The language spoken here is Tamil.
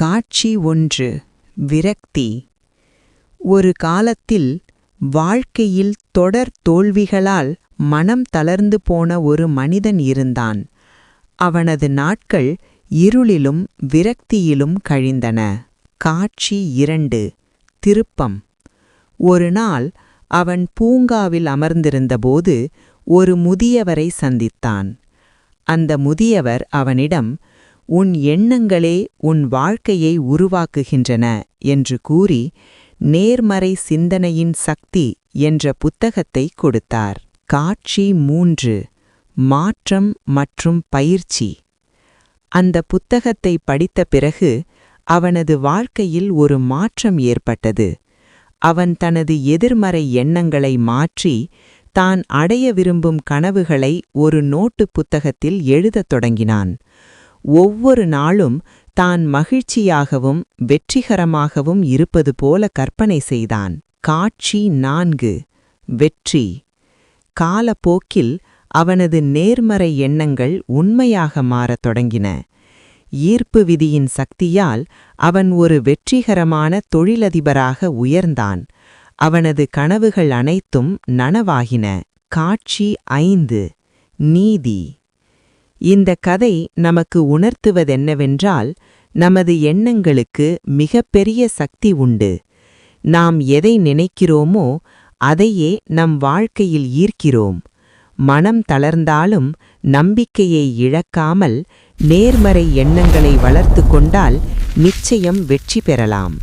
காட்சி ஒன்று விரக்தி. ஒரு காலத்தில் வாழ்க்கையில் தொடர் தோல்விகளால் மனம் தளர்ந்து போன ஒரு மனிதன் இருந்தான். அவனது நாட்கள் இருளிலும் விரக்தியிலும் கழிந்தன. காட்சி இரண்டு திருப்பம். ஒரு நாள் அவன் பூங்காவில் அமர்ந்திருந்தபோது ஒரு முதியவரை சந்தித்தான். அந்த முதியவர் அவனிடம் உன் எண்ணங்களே உன் வாழ்க்கையை உருவாக்குகின்றன என்று கூறி நேர்மறை சிந்தனையின் சக்தி என்ற புத்தகத்தை கொடுத்தார். காட்சி மூன்று. மாற்றம் மற்றும் பயிற்சி. அந்த புத்தகத்தை படித்த பிறகு அவனது வாழ்க்கையில் ஒரு மாற்றம் ஏற்பட்டது. அவன் தனது எதிர்மறை எண்ணங்களை மாற்றி தான் அடைய விரும்பும் கனவுகளை ஒரு நோட்டு புத்தகத்தில் எழுதத் தொடங்கினான். ஒவ்வொரு நாளும் தான் மகிழ்ச்சியாகவும் வெற்றிகரமாகவும் இருப்பது போல கற்பனை செய்தான். காட்சி நான்கு. வெற்றி. காலப்போக்கில் அவனது நேர்மறை எண்ணங்கள் உண்மையாக மாறத் தொடங்கின. ஈர்ப்பு விதியின் சக்தியால் அவன் ஒரு வெற்றிகரமான தொழிலதிபராக உயர்ந்தான். அவனது கனவுகள் அனைத்தும் நனவாகின. காட்சி ஐந்து. நீதி. இந்த கதை நமக்கு உணர்த்துவதென்னவென்றால் நமது எண்ணங்களுக்கு மிகப்பெரிய சக்தி உண்டு. நாம் எதை நினைக்கிறோமோ அதையே நம் வாழ்க்கையில் ஈர்க்கிறோம். மனம் தளர்ந்தாலும் நம்பிக்கையை இழக்காமல் நேர்மறை எண்ணங்களை வளர்த்து கொண்டால் நிச்சயம் வெற்றி பெறலாம்.